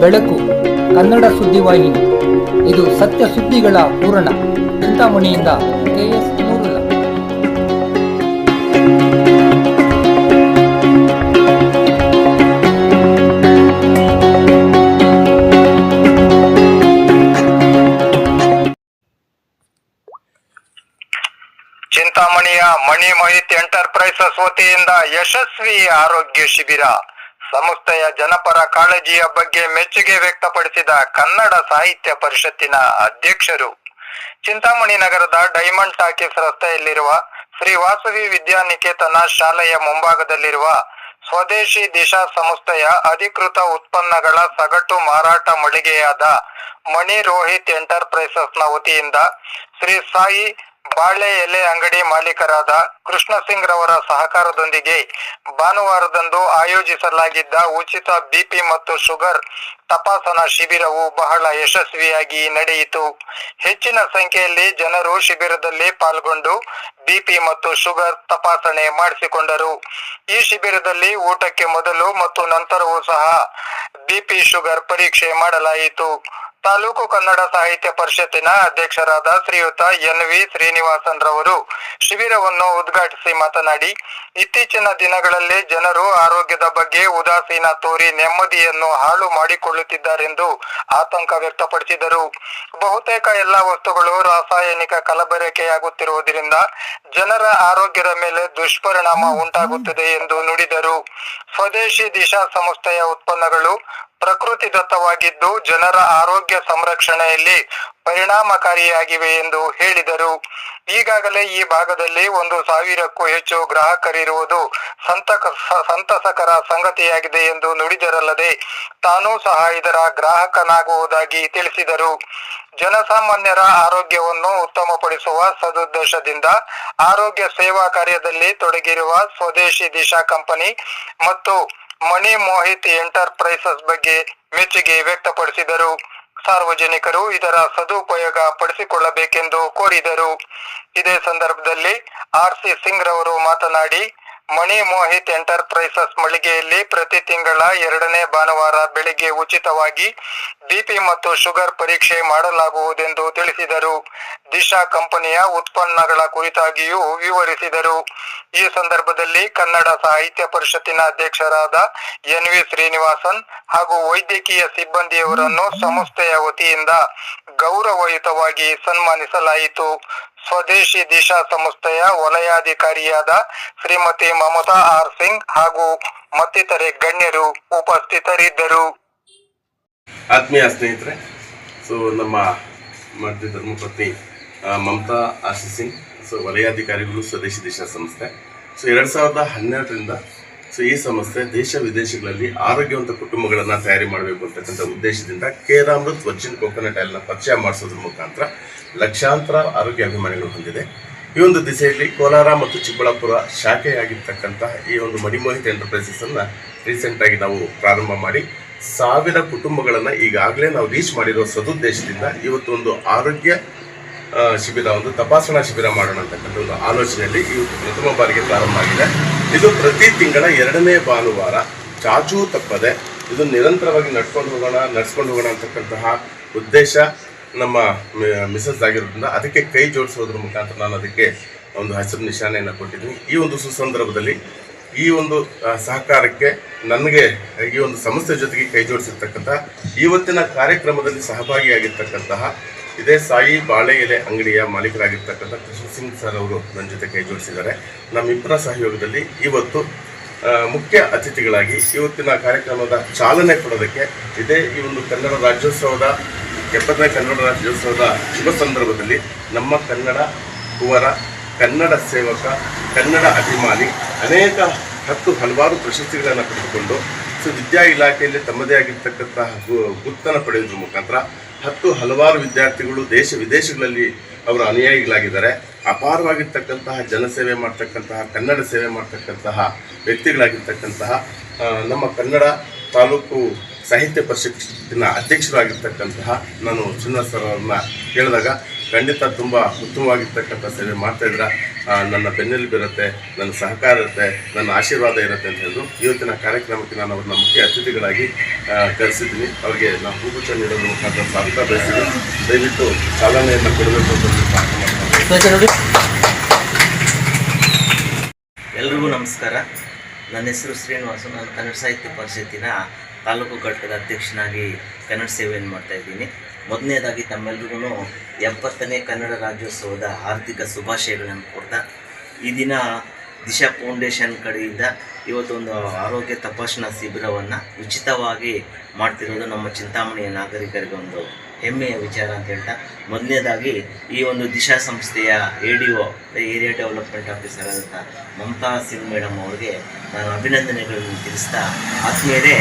ಬೆಳಕು, ಕನ್ನಡ ಸುದ್ದಿವಾಹಿನಿ ಇದು ಸತ್ಯ ಸುದ್ದಿಗಳ ಪೂರಣ ಚಿಂತಾಮಣಿಯಿಂದ ಕೆಎಸ್ ಚಿಂತಾಮಣಿಯ ಮಣಿ ಮೋಹಿತ್ ಎಂಟರ್ಪ್ರೈಸಸ್ ವತಿಯಿಂದ ಯಶಸ್ವಿ ಆರೋಗ್ಯ ಶಿಬಿರ. ಸಂಸ್ಥೆಯ ಜನಪರ ಕಾಳಜಿಯ ಬಗ್ಗೆ ಮೆಚ್ಚುಗೆ ವ್ಯಕ್ತಪಡಿಸಿದ ಕನ್ನಡ ಸಾಹಿತ್ಯ ಪರಿಷತ್ತಿನ ಅಧ್ಯಕ್ಷರು. ಚಿಂತಾಮಣಿ ನಗರದ ಡೈಮಂಡ್ ಟಾಕೀಸ್ ರಸ್ತೆಯಲ್ಲಿರುವ ಶ್ರೀ ವಾಸವಿ ವಿದ್ಯಾನಿಕೇತನ ಶಾಲೆಯ ಮುಂಭಾಗದಲ್ಲಿರುವ ಸ್ವದೇಶಿ ದಿಶಾ ಸಂಸ್ಥೆಯ ಅಧಿಕೃತ ಉತ್ಪನ್ನಗಳ ಸಗಟು ಮಾರಾಟ ಮಳಿಗೆಯಾದ ಮಣಿ ರೋಹಿತ್ ಎಂಟರ್ಪ್ರೈಸಸ್ನ ವತಿಯಿಂದ ಶ್ರೀ ಸಾಯಿ ಬಾಳೆ ಎಲೆ ಅಂಗಡಿ ಮಾಲೀಕರಾದ ಕೃಷ್ಣ ಸಿಂಗ್ ರವರ ಸಹಕಾರದೊಂದಿಗೆ ಭಾನುವಾರದಂದು ಆಯೋಜಿಸಲಾಗಿದ್ದ ಉಚಿತ ಬಿಪಿ ಮತ್ತು ಶುಗರ್ ತಪಾಸಣಾ ಶಿಬಿರವು ಬಹಳ ಯಶಸ್ವಿಯಾಗಿ ನಡೆಯಿತು. ಹೆಚ್ಚಿನ ಸಂಖ್ಯೆಯಲ್ಲಿ ಜನರು ಶಿಬಿರದಲ್ಲಿ ಪಾಲ್ಗೊಂಡು ಬಿಪಿ ಮತ್ತು ಶುಗರ್ ತಪಾಸಣೆ ಮಾಡಿಸಿಕೊಂಡರು. ಈ ಶಿಬಿರದಲ್ಲಿ ಊಟಕ್ಕೆ ಮೊದಲು ಮತ್ತು ನಂತರವೂ ಸಹ ಬಿಪಿ ಶುಗರ್ ಪರೀಕ್ಷೆ ಮಾಡಲಾಯಿತು. ತಾಲೂಕು ಕನ್ನಡ ಸಾಹಿತ್ಯ ಪರಿಷತ್ತಿನ ಅಧ್ಯಕ್ಷರಾದ ಶ್ರೀಯುತ ಎನ್ ವಿ ಶ್ರೀನಿವಾಸನ್ ರವರು ಶಿಬಿರವನ್ನು ಉದ್ಘಾಟಿಸಿ ಮಾತನಾಡಿ, ಇತ್ತೀಚಿನ ದಿನಗಳಲ್ಲಿ ಜನರು ಆರೋಗ್ಯದ ಬಗ್ಗೆ ಉದಾಸೀನ ತೋರಿ ನೆಮ್ಮದಿಯನ್ನು ಹಾಳು ಮಾಡಿಕೊಳ್ಳುತ್ತಿದ್ದಾರೆಂದು ಆತಂಕ ವ್ಯಕ್ತಪಡಿಸಿದರು. ಬಹುತೇಕ ಎಲ್ಲ ವಸ್ತುಗಳು ರಾಸಾಯನಿಕ ಕಲಬೆರಕೆಯಾಗುತ್ತಿರುವುದರಿಂದ ಜನರ ಆರೋಗ್ಯದ ಮೇಲೆ ದುಷ್ಪರಿಣಾಮ ಉಂಟಾಗುತ್ತದೆ ಎಂದು ನುಡಿದರು. ಸ್ವದೇಶಿ ದಿಶಾ ಸಂಸ್ಥೆಯ ಉತ್ಪನ್ನಗಳು ಪ್ರಕೃತಿ ದತ್ತವಾಗಿದ್ದು ಜನರ ಆರೋಗ್ಯ ಸಂರಕ್ಷಣೆಯಲ್ಲಿ ಪರಿಣಾಮಕಾರಿಯಾಗಿವೆ ಎಂದು ಹೇಳಿದರು. ಈಗಾಗಲೇ ಈ ಭಾಗದಲ್ಲಿ ಒಂದು ಸಾವಿರಕ್ಕೂ ಹೆಚ್ಚು ಗ್ರಾಹಕರಿರುವುದು ಸಂತಕ, ಸಂತಸಕರ ಸಂಗತಿಯಾಗಿದೆ ಎಂದು ನುಡಿದರಲ್ಲದೆ ತಾನೂ ಸಹ ಇದರ ಗ್ರಾಹಕನಾಗುವುದಾಗಿ ತಿಳಿಸಿದರು. ಜನಸಾಮಾನ್ಯರ ಆರೋಗ್ಯವನ್ನು ಉತ್ತಮಪಡಿಸುವ ಸದುದ್ದೇಶದಿಂದ ಆರೋಗ್ಯ ಸೇವಾ ಕಾರ್ಯದಲ್ಲಿ ತೊಡಗಿರುವ ಸ್ವದೇಶಿ ದಿಶಾ ಕಂಪನಿ ಮತ್ತು ಮಣಿ ಮೋಹಿತ್ ಎಂಟರ್ಪ್ರೈಸಸ್ ಬಗ್ಗೆ ಮೆಚ್ಚುಗೆ ವ್ಯಕ್ತಪಡಿಸಿದರು. ಸಾರ್ವಜನಿಕರು ಇದರ ಸದುಪಯೋಗ ಪಡಿಸಿಕೊಳ್ಳಬೇಕೆಂದು ಕೋರಿದರು. ಇದೇ ಸಂದರ್ಭದಲ್ಲಿ ಆರ್ ಸಿ ಸಿಂಗ್ ರವರು ಮಾತನಾಡಿ ಮಣಿ ಮೋಹಿತ್ ಎಂಟರ್ಪ್ರೈಸಸ್ ಮಳಿಗೆಯಲ್ಲಿ ಪ್ರತಿ ತಿಂಗಳ ಎರಡನೇ ಭಾನುವಾರ ಬೆಳಿಗ್ಗೆ ಉಚಿತವಾಗಿ ಬಿಪಿ ಮತ್ತು ಶುಗರ್ ಪರೀಕ್ಷೆ ಮಾಡಲಾಗುವುದೆಂದು ತಿಳಿಸಿದರು. ದಿಶಾ ಕಂಪನಿಯ ಉತ್ಪನ್ನಗಳ ಕುರಿತಾಗಿಯೂ ವಿವರಿಸಿದರು. ಈ ಸಂದರ್ಭದಲ್ಲಿ ಕನ್ನಡ ಸಾಹಿತ್ಯ ಪರಿಷತ್ತಿನ ಅಧ್ಯಕ್ಷರಾದ ಎನ್ ವಿ ಶ್ರೀನಿವಾಸನ್ ಹಾಗೂ ವೈದ್ಯಕೀಯ ಸಿಬ್ಬಂದಿಯವರನ್ನು ಸಂಸ್ಥೆಯ ವತಿಯಿಂದ ಗೌರವಯುತವಾಗಿ ಸನ್ಮಾನಿಸಲಾಯಿತು. ಸ್ವದೇಶಿ ದಿಶಾ ಸಂಸ್ಥೆಯ ವಲಯಾಧಿಕಾರಿಯಾದ ಶ್ರೀಮತಿ ಮಮತಾ ಆರ್ ಸಿಂಗ್ ಹಾಗೂ ಮತ್ತಿತರೆ ಗಣ್ಯರು ಉಪಸ್ಥಿತರಿದ್ದರು. ಆತ್ಮೀಯ ಸ್ನೇಹಿತರೆ, ಸೊ ನಮ್ಮ ಮಧ್ಯ ಧರ್ಮಪತ್ನಿ ಮಮತಾ ಆಶಿ ಸಿಂಗ್, ಸೊ ವಲಯಾಧಿಕಾರಿಗಳು, ಸ್ವದೇಶಿ ದಿಶಾ ಸಂಸ್ಥೆ. ಸೊ ಎರಡ್ ಸಾವಿರದ ಹನ್ನೆರಡರಿಂದ ಸೊ ಈ ಸಂಸ್ಥೆ ದೇಶ ವಿದೇಶಗಳಲ್ಲಿ ಆರೋಗ್ಯವಂತ ಕುಟುಂಬಗಳನ್ನು ತಯಾರಿ ಮಾಡಬೇಕು ಅಂತಕ್ಕಂಥ ಉದ್ದೇಶದಿಂದ ಕೇರಾಮೃತ್ ವರ್ಜಿನ್ ಕೋಕೋನಟ್ ಆಯಿಲ್ನ ಪರಿಚಯ ಮಾಡಿಸೋದ್ರ ಮುಖಾಂತರ ಲಕ್ಷಾಂತರ ಆರೋಗ್ಯ ಅಭಿಮಾನಿಗಳು ಹೊಂದಿದೆ. ಈ ಒಂದು ದಿಸೆಯಲ್ಲಿ ಕೋಲಾರ ಮತ್ತು ಚಿಕ್ಕಬಳ್ಳಾಪುರ ಶಾಖೆಯಾಗಿರ್ತಕ್ಕಂತಹ ಈ ಒಂದು ಮಣಿಮೋಹಿತ್ ಎಂಟರ್ಪ್ರೈಸಸ್ ರೀಸೆಂಟಾಗಿ ನಾವು ಪ್ರಾರಂಭ ಮಾಡಿ ಸಾವಿರ ಕುಟುಂಬಗಳನ್ನು ಈಗಾಗಲೇ ನಾವು ರೀಚ್ ಮಾಡಿರೋ ಸದುದ್ದೇಶದಿಂದ ಇವತ್ತು ಒಂದು ಆರೋಗ್ಯ ಶಿಬಿರ, ಒಂದು ತಪಾಸಣಾ ಶಿಬಿರ ಮಾಡೋಣ ಅಂತಕ್ಕಂಥ ಒಂದು ಆಲೋಚನೆಯಲ್ಲಿ ಇವತ್ತು ಪ್ರಥಮ ಬಾರಿಗೆ ಪ್ರಾರಂಭ ಆಗಿದೆ. ಇದು ಪ್ರತಿ ತಿಂಗಳ ಎರಡನೇ ಭಾನುವಾರ. ಚಾಚು ತಪ್ಪದೆ ಇದು ನಿರಂತರವಾಗಿ ನಡ್ಕೊಂಡು ಹೋಗೋಣ, ನಡ್ಸ್ಕೊಂಡು ಹೋಗೋಣ ಅಂತಕ್ಕಂತಹ ಉದ್ದೇಶ ನಮ್ಮ ಮಿಸಸ್ ಆಗಿರೋದ್ರಿಂದ ಅದಕ್ಕೆ ಕೈ ಜೋಡಿಸೋದ್ರ ಮುಖಾಂತರ ನಾನು ಅದಕ್ಕೆ ಒಂದು ಹಸಿರು ನಿಶಾನೆಯನ್ನು ಕೊಟ್ಟಿದ್ದೀನಿ. ಈ ಒಂದು ಸುಸಂದರ್ಭದಲ್ಲಿ ಈ ಒಂದು ಸಹಕಾರಕ್ಕೆ ನನಗೆ ಈ ಒಂದು ಸಂಸ್ಥೆ ಜೊತೆಗೆ ಕೈ ಜೋಡಿಸಿರ್ತಕ್ಕಂತಹ, ಇವತ್ತಿನ ಕಾರ್ಯಕ್ರಮದಲ್ಲಿ ಸಹಭಾಗಿಯಾಗಿರ್ತಕ್ಕಂತಹ ಇದೇ ಸಾಯಿ ಬಾಳೆ ಎಲೆ ಅಂಗಡಿಯ ಮಾಲೀಕರಾಗಿರ್ತಕ್ಕಂಥ ಕೃಷ್ಣ ಸಿಂಗ್ ಸರ್ ಅವರು ನನ್ನ ಜೊತೆ ಕೈ ಜೋಡಿಸಿದ್ದಾರೆ. ನಮ್ಮಿಬ್ಬರ ಸಹಯೋಗದಲ್ಲಿ ಇವತ್ತು ಮುಖ್ಯ ಅತಿಥಿಗಳಾಗಿ ಇವತ್ತಿನ ಕಾರ್ಯಕ್ರಮದ ಚಾಲನೆ ಕೊಡೋದಕ್ಕೆ ಇದೇ ಈ ಒಂದು ಕನ್ನಡ ರಾಜ್ಯೋತ್ಸವದ, ಎಪ್ಪತ್ತನೇ ಕನ್ನಡ ರಾಜ್ಯೋತ್ಸವದ ಶುಭ ಸಂದರ್ಭದಲ್ಲಿ ನಮ್ಮ ಕನ್ನಡ ಕುವರ, ಕನ್ನಡ ಸೇವಕ, ಕನ್ನಡ ಅಭಿಮಾನಿ, ಅನೇಕ ಹತ್ತು ಹಲವಾರು ಪ್ರಶಸ್ತಿಗಳನ್ನು ಪಡೆದುಕೊಂಡು ಸೊ ವಿದ್ಯಾ ಇಲಾಖೆಯಲ್ಲಿ ತಮ್ಮದೇ ಆಗಿರ್ತಕ್ಕಂತಹ ಗುರ್ತನ್ನು ಪಡೆಯೋದ್ರ ಮುಖಾಂತರ ಹತ್ತು ಹಲವಾರು ವಿದ್ಯಾರ್ಥಿಗಳು ದೇಶ ವಿದೇಶಗಳಲ್ಲಿ ಅವರ ಅನುಯಾಯಿಗಳಾಗಿದ್ದಾರೆ. ಅಪಾರವಾಗಿರ್ತಕ್ಕಂತಹ ಜನಸೇವೆ ಮಾಡ್ತಕ್ಕಂತಹ, ಕನ್ನಡ ಸೇವೆ ಮಾಡ್ತಕ್ಕಂತಹ ವ್ಯಕ್ತಿಗಳಾಗಿರ್ತಕ್ಕಂತಹ ನಮ್ಮ ಕನ್ನಡ ತಾಲೂಕು ಸಾಹಿತ್ಯ ಪರಿಷತ್ತಿನ ಅಧ್ಯಕ್ಷರಾಗಿರ್ತಕ್ಕಂತಹ ನಾನು ಚಿನ್ನ ಸರ್ ಅವ್ರನ್ನ ಕೇಳಿದಾಗ ಖಂಡಿತ ತುಂಬ ಉತ್ತಮವಾಗಿರ್ತಕ್ಕಂಥ ಸೇವೆ ಮಾಡ್ತಾ ಇದ್ರ. ನನ್ನ ಬೆನ್ನೆಲುಬು ಇರುತ್ತೆ ನನ್ನ ಸಹಕಾರ ಇರುತ್ತೆ, ನನ್ನ ಆಶೀರ್ವಾದ ಇರುತ್ತೆ ಅಂತ ಹೇಳಿದ್ರು ಇವತ್ತಿನ ಕಾರ್ಯಕ್ರಮಕ್ಕೆ ನಾನು ಅವ್ರನ್ನ ಮುಖ್ಯ ಅತಿಥಿಗಳಾಗಿ ಕರೆಸಿದ್ದೀನಿ. ಅವ್ರಿಗೆ ನಾವು ಹೂಗುಚ್ಛ ನೀಡೋದ್ರ ಮುಖಾಂತರ ಸ್ವಾಗತ ದಯವಿಟ್ಟು ಚಾಲನೆಯನ್ನು ಕೊಡಬೇಕು ಅಂತ ಎಲ್ರಿಗೂ ನಮಸ್ಕಾರ. ನನ್ನ ಹೆಸರು ಶ್ರೀನಿವಾಸ. ನಾನು ಕನ್ನಡ ಸಾಹಿತ್ಯ ಪರಿಷತ್ತಿನ ತಾಲೂಕು ಘಟಕದ ಅಧ್ಯಕ್ಷನಾಗಿ ಕನ್ನಡ ಸೇವೆಯನ್ನು ಮಾಡ್ತಾ ಇದ್ದೀನಿ. ಮೊದಲನೇದಾಗಿ ತಮ್ಮೆಲ್ರಿಗೂ ಎಪ್ಪತ್ತನೇ ಕನ್ನಡ ರಾಜ್ಯೋತ್ಸವದ ಆರ್ಥಿಕ ಶುಭಾಶಯಗಳನ್ನು ಕೊಡ್ತಾ ಈ ದಿನ ದಿಶಾ ಫೌಂಡೇಶನ್ ಕಡೆಯಿಂದ ಇವತ್ತೊಂದು ಆರೋಗ್ಯ ತಪಾಸಣಾ ಶಿಬಿರವನ್ನು ಉಚಿತವಾಗಿ ಮಾಡ್ತಿರೋದು ನಮ್ಮ ಚಿಂತಾಮಣಿಯ ನಾಗರಿಕರಿಗೆ ಒಂದು ಹೆಮ್ಮೆಯ ವಿಚಾರ ಅಂತ ಹೇಳ್ತಾ, ಮೊದಲನೇದಾಗಿ ಈ ಒಂದು ದಿಶಾ ಸಂಸ್ಥೆಯ A D O, area development officer ಆದಂಥ ಮಮತಾ ಸಿಂಗ್ ಮೇಡಮ್ ಅವರಿಗೆ ನಾನು ಅಭಿನಂದನೆಗಳನ್ನು ತಿಳಿಸ್ತಾ, ಆದ್ಮೇಲೆ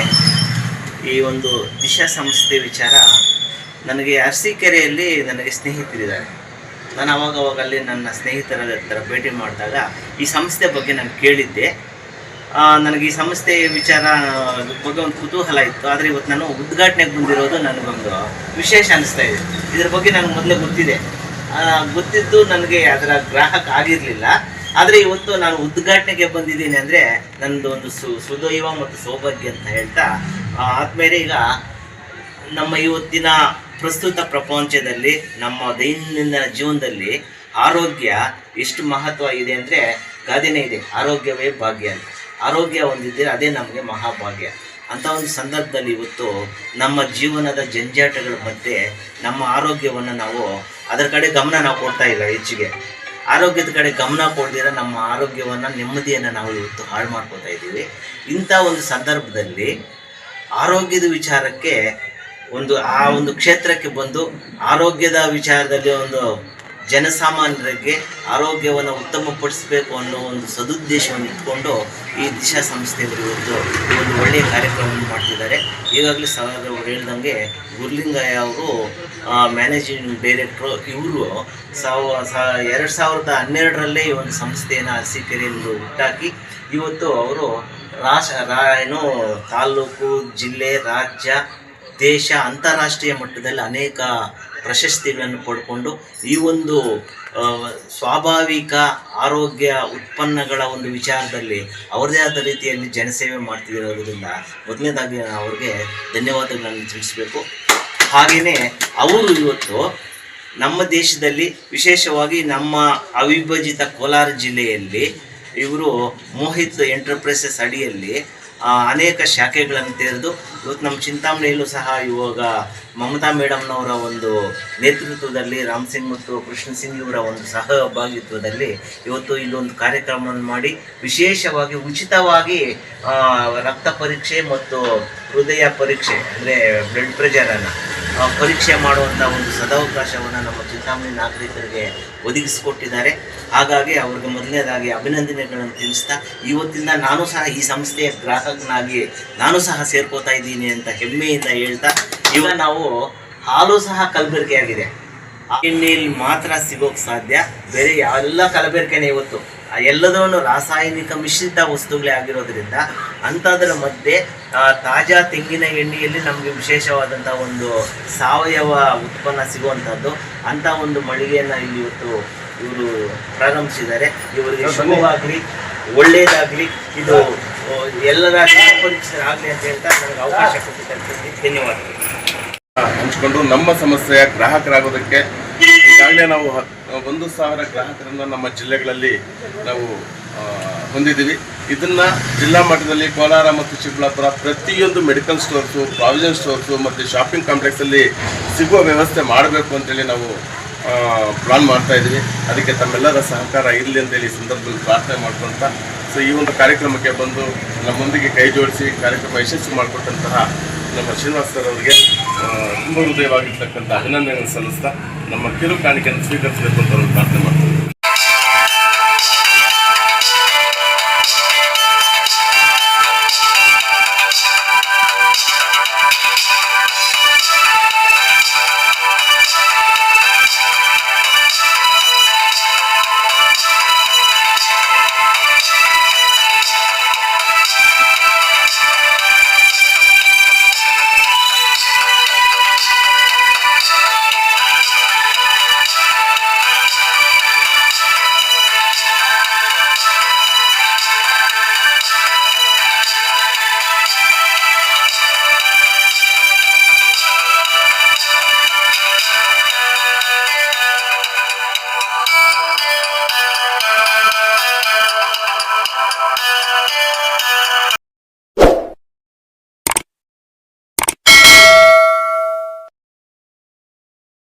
ಈ ಒಂದು ದಿಶಾ ಸಂಸ್ಥೆ ವಿಚಾರ ನನಗೆ ಅರಸೀಕೆರೆಯಲ್ಲಿ ನನಗೆ ಸ್ನೇಹಿತರಿದ್ದಾರೆ. ನಾನು ಅವಾಗ ಅವಾಗ ಅಲ್ಲಿ ನನ್ನ ಸ್ನೇಹಿತರ ಹತ್ರ ಭೇಟಿ ಮಾಡಿದಾಗ ಈ ಸಂಸ್ಥೆ ಬಗ್ಗೆ ನಾನು ಕೇಳಿದ್ದೆ. ನನಗೆ ಈ ಸಂಸ್ಥೆಯ ವಿಚಾರ ಬಗ್ಗೆ ಒಂದು ಕುತೂಹಲ ಇತ್ತು. ಆದರೆ ಇವತ್ತು ನಾನು ಉದ್ಘಾಟನೆಗೆ ಬಂದಿರೋದು ನನಗೊಂದು ವಿಶೇಷ ಅನಿಸ್ತಾ ಇದೆ. ಇದ್ರ ಬಗ್ಗೆ ನನಗೆ ಮೊದಲೇ ಗೊತ್ತಿದೆ. ಗೊತ್ತಿದ್ದು ನನಗೆ ಅದರ ಗ್ರಾಹಕ ಆಗಿರಲಿಲ್ಲ. ಆದರೆ ಇವತ್ತು ನಾನು ಉದ್ಘಾಟನೆಗೆ ಬಂದಿದ್ದೀನಿ ಅಂದರೆ ನನ್ನದು ಒಂದು ಸು, ಸುದೈವ ಮತ್ತು ಸೌಭಾಗ್ಯ ಅಂತ ಹೇಳ್ತಾ ಆದ್ಮೇಲೆ ಈಗ ನಮ್ಮ ಇವತ್ತಿನ ಪ್ರಸ್ತುತ ಪ್ರಪಂಚದಲ್ಲಿ ನಮ್ಮ ದೈನಂದಿನ ಜೀವನದಲ್ಲಿ ಆರೋಗ್ಯ ಎಷ್ಟು ಮಹತ್ವ ಇದೆ ಅಂದರೆ ಗಾದೆನೇ ಇದೆ. ಆರೋಗ್ಯವೇ ಭಾಗ್ಯ ಅಂತ. ಆರೋಗ್ಯ ಹೊಂದಿದ್ದರೆ ಅದೇ ನಮಗೆ ಮಹಾಭಾಗ್ಯ. ಅಂಥ ಒಂದು ಸಂದರ್ಭದಲ್ಲಿ ಇವತ್ತು ನಮ್ಮ ಜೀವನದ ಜಂಜಾಟಗಳ ಮಧ್ಯೆ ನಮ್ಮ ಆರೋಗ್ಯವನ್ನು ನಾವು ಅದರ ಕಡೆ ಗಮನ ನಾವು ಕೊಡ್ತಾ ಇಲ್ಲ ಹೆಚ್ಚಿಗೆ. ಆರೋಗ್ಯದ ಕಡೆ ಗಮನ ಕೊಡದಿರ ನಮ್ಮ ಆರೋಗ್ಯವನ್ನು ನೆಮ್ಮದಿಯನ್ನು ನಾವು ಇವತ್ತು ಹಾಳು ಮಾಡ್ಕೊತಾ ಇದ್ದೀವಿ. ಇಂಥ ಒಂದು ಸಂದರ್ಭದಲ್ಲಿ ಆರೋಗ್ಯದ ವಿಚಾರಕ್ಕೆ ಒಂದು, ಆ ಒಂದು ಕ್ಷೇತ್ರಕ್ಕೆ ಬಂದು ಆರೋಗ್ಯದ ವಿಚಾರದಲ್ಲಿ ಒಂದು ಜನಸಾಮಾನ್ಯರಿಗೆ ಆರೋಗ್ಯವನ್ನು ಉತ್ತಮಪಡಿಸಬೇಕು ಅನ್ನೋ ಒಂದು ಸದುದ್ದೇಶವನ್ನು ಇಟ್ಕೊಂಡು ಈ ದಿಶಾ ಸಂಸ್ಥೆಯವರು ಇವತ್ತು ಒಂದು ಒಳ್ಳೆಯ ಕಾರ್ಯಕ್ರಮವನ್ನು ಮಾಡ್ತಿದ್ದಾರೆ. ಈಗಾಗಲೇ ಸರ್ ಅವರು ಹೇಳ್ದಂಗೆ ಗುರ್ಲಿಂಗಯ್ಯ ಅವರು ಮ್ಯಾನೇಜಿಂಗ್ ಡೈರೆಕ್ಟ್ರು ಇವರು ಸಾವ ಸಾ ಎರಡು ಸಾವಿರದ ಹನ್ನೆರಡರಲ್ಲೇ ಈ ಒಂದು ಸಂಸ್ಥೆಯನ್ನು ಅರಸೀಕೆರೆಯಲ್ಲಿ ಹುಟ್ಟಾಕಿ ಇವತ್ತು ಅವರು ರಾಷ್ಟ್ರ, ರಾ, ಏನು ತಾಲೂಕು, ಜಿಲ್ಲೆ, ರಾಜ್ಯ ದೇಶ ಅಂತಾರಾಷ್ಟ್ರೀಯ ಮಟ್ಟದಲ್ಲಿ ಅನೇಕ ಪ್ರಶಸ್ತಿಗಳನ್ನು ಪಡ್ಕೊಂಡು ಈ ಒಂದು ಸ್ವಾಭಾವಿಕ ಆರೋಗ್ಯ ಉತ್ಪನ್ನಗಳ ಒಂದು ವಿಚಾರದಲ್ಲಿ ಅವರದೇ ಆದ ರೀತಿಯಲ್ಲಿ ಜನಸೇವೆ ಮಾಡ್ತಿರೋದ್ರಿಂದ ಮೊದಲನೇದಾಗಿ ನಾನು ಅವ್ರಿಗೆ ಧನ್ಯವಾದಗಳನ್ನು ತಿಳಿಸ್ಬೇಕು. ಹಾಗೆಯೇ ಅವರು ಇವತ್ತು ನಮ್ಮ ದೇಶದಲ್ಲಿ ವಿಶೇಷವಾಗಿ ನಮ್ಮ ಅವಿಭಜಿತ ಕೋಲಾರ ಜಿಲ್ಲೆಯಲ್ಲಿ ಇವರು ಮೋಹಿತ್ ಎಂಟರ್ಪ್ರೈಸಸ್ ಅಡಿಯಲ್ಲಿ ಅನೇಕ ಶಾಖೆಗಳನ್ನು ತೆರೆದು ಇವತ್ತು ನಮ್ಮ ಚಿಂತಾಮಣಿಯಲ್ಲೂ ಸಹ ಇವಾಗ ಮಮತಾ ಮೇಡಮ್ನವರ ಒಂದು ನೇತೃತ್ವದಲ್ಲಿ ರಾಮ್ ಸಿಂಗ್ ಮತ್ತು ಕೃಷ್ಣ ಸಿಂಗ್ ಇವರ ಒಂದು ಸಹಭಾಗಿತ್ವದಲ್ಲಿ ಇವತ್ತು ಇಲ್ಲೊಂದು ಕಾರ್ಯಕ್ರಮವನ್ನು ಮಾಡಿ ವಿಶೇಷವಾಗಿ ಉಚಿತವಾಗಿ ರಕ್ತ ಪರೀಕ್ಷೆ ಮತ್ತು ಹೃದಯ ಪರೀಕ್ಷೆ, ಅಂದರೆ ಬ್ಲಡ್ ಪ್ರೆಷರನ್ನು ಪರೀಕ್ಷೆ ಮಾಡುವಂಥ ಒಂದು ಸದಾವಕಾಶವನ್ನು ನಮ್ಮ ಚಿಂತಾಮಣಿ ನಾಗರಿಕರಿಗೆ ಒದಗಿಸಿಕೊಟ್ಟಿದ್ದಾರೆ. ಹಾಗಾಗಿ ಅವ್ರಿಗೆ ಮೊದಲನೇದಾಗಿ ಅಭಿನಂದನೆಗಳನ್ನು ತಿಳಿಸ್ತಾ, ಇವತ್ತಿಂದ ನಾನು ಸಹ ಈ ಸಂಸ್ಥೆಯ ಗ್ರಾಹಕನಾಗಿ ನಾನು ಸಹ ಸೇರ್ಕೋತಾ ಇದ್ದೀನಿ ಅಂತ ಹೆಮ್ಮೆಯಿಂದ ಹೇಳ್ತಾ, ಇವಾಗ ನಾವು ಹಾಲು ಸಹ ಕಲಬೆರಕೆ ಆ ಎಣ್ಣೆಯಲ್ಲಿ ಮಾತ್ರ ಸಿಗೋಕ್ ಸಾಧ್ಯ. ಬೇರೆ ಎಲ್ಲ ಕಲಬೆರಕೆನೆ ಇವತ್ತು. ಆ ಎಲ್ಲದನ್ನು ರಾಸಾಯನಿಕ ಮಿಶ್ರಿತ ವಸ್ತುಗಳೇ ಆಗಿರೋದ್ರಿಂದ ಅಂಥದ್ರ ಮಧ್ಯೆ ತಾಜಾ ತೆಂಗಿನ ಎಣ್ಣೆಯಲ್ಲಿ ನಮಗೆ ವಿಶೇಷವಾದಂಥ ಒಂದು ಸಾವಯವ ಉತ್ಪನ್ನ ಸಿಗುವಂತದ್ದು ಅಂತ ಒಂದು ಮಳಿಗೆಯನ್ನ ಇಲ್ಲಿ ಇವತ್ತು ಇವರು ಪ್ರಾರಂಭಿಸಿದ್ದಾರೆ. ಇವರಿಗೆ ಶುಭವಾಗಲಿ ಒಳ್ಳೆಯದಾಗಲಿ ಇದು ಎಲ್ಲರ ಆಗ್ಲಿ ಅಂತ ಹೇಳ್ತಾ ನನಗೆ ಅವಕಾಶ ಕೊಟ್ಟಿದ್ದಕ್ಕೆ ಧನ್ಯವಾದಗಳು. ಹಂಚಿಕೊಂಡು ನಮ್ಮ ಸಮಸ್ಯೆಯ ಗ್ರಾಹಕರಾಗೋದಕ್ಕೆ ಈಗಾಗಲೇ ನಾವು ಒಂದು ಸಾವಿರ ಗ್ರಾಹಕರನ್ನ ನಮ್ಮ ಜಿಲ್ಲೆಗಳಲ್ಲಿ ನಾವು ಹೊಂದಿದ್ದೀವಿ. ಇದನ್ನ ಜಿಲ್ಲಾ ಮಟ್ಟದಲ್ಲಿ ಕೋಲಾರ ಮತ್ತು ಚಿಕ್ಕಬಳ್ಳಾಪುರ ಪ್ರತಿಯೊಂದು ಮೆಡಿಕಲ್ ಸ್ಟೋರ್ಸು, ಪ್ರಾವಿಷನ್ ಸ್ಟೋರ್ಸು ಮತ್ತು ಶಾಪಿಂಗ್ ಕಾಂಪ್ಲೆಕ್ಸಲ್ಲಿ ಸಿಗುವ ವ್ಯವಸ್ಥೆ ಮಾಡಬೇಕು ಅಂತೇಳಿ ನಾವು ಪ್ಲಾನ್ ಮಾಡ್ತಾ ಇದ್ದೀವಿ. ಅದಕ್ಕೆ ತಮ್ಮೆಲ್ಲರ ಸಹಕಾರ ಇರಲಿ ಅಂತೇಳಿ ಸಂದರ್ಭದಲ್ಲಿ ಪ್ರಾರ್ಥನೆ ಮಾಡ್ಕೊಳ್ತಾ ಸೊ ಈ ಒಂದು ಕಾರ್ಯಕ್ರಮಕ್ಕೆ ಬಂದು ನಮ್ಮೊಂದಿಗೆ ಕೈ ಜೋಡಿಸಿ ಕಾರ್ಯಕ್ರಮ ಯಶಸ್ವಿ ಮಾಡಿಕೊಟ್ಟಂತಹ ನಮ್ಮ ಶ್ರೀನಿವಾಸ್ ಸರ್ ಅವರಿಗೆ ತುಂಬ ಹೃದಯವಾಗಿರ್ತಕ್ಕಂಥ ಅಭಿನಂದನೆಗಳನ್ನು ಸಲ್ಲಿಸ್ತಾ ನಮ್ಮ ಕಿರು ಕಾಣಿಕೆಯನ್ನು ಸ್ವೀಕರಿಸಬೇಕು ಅಂತ ಪ್ರಾರ್ಥನೆ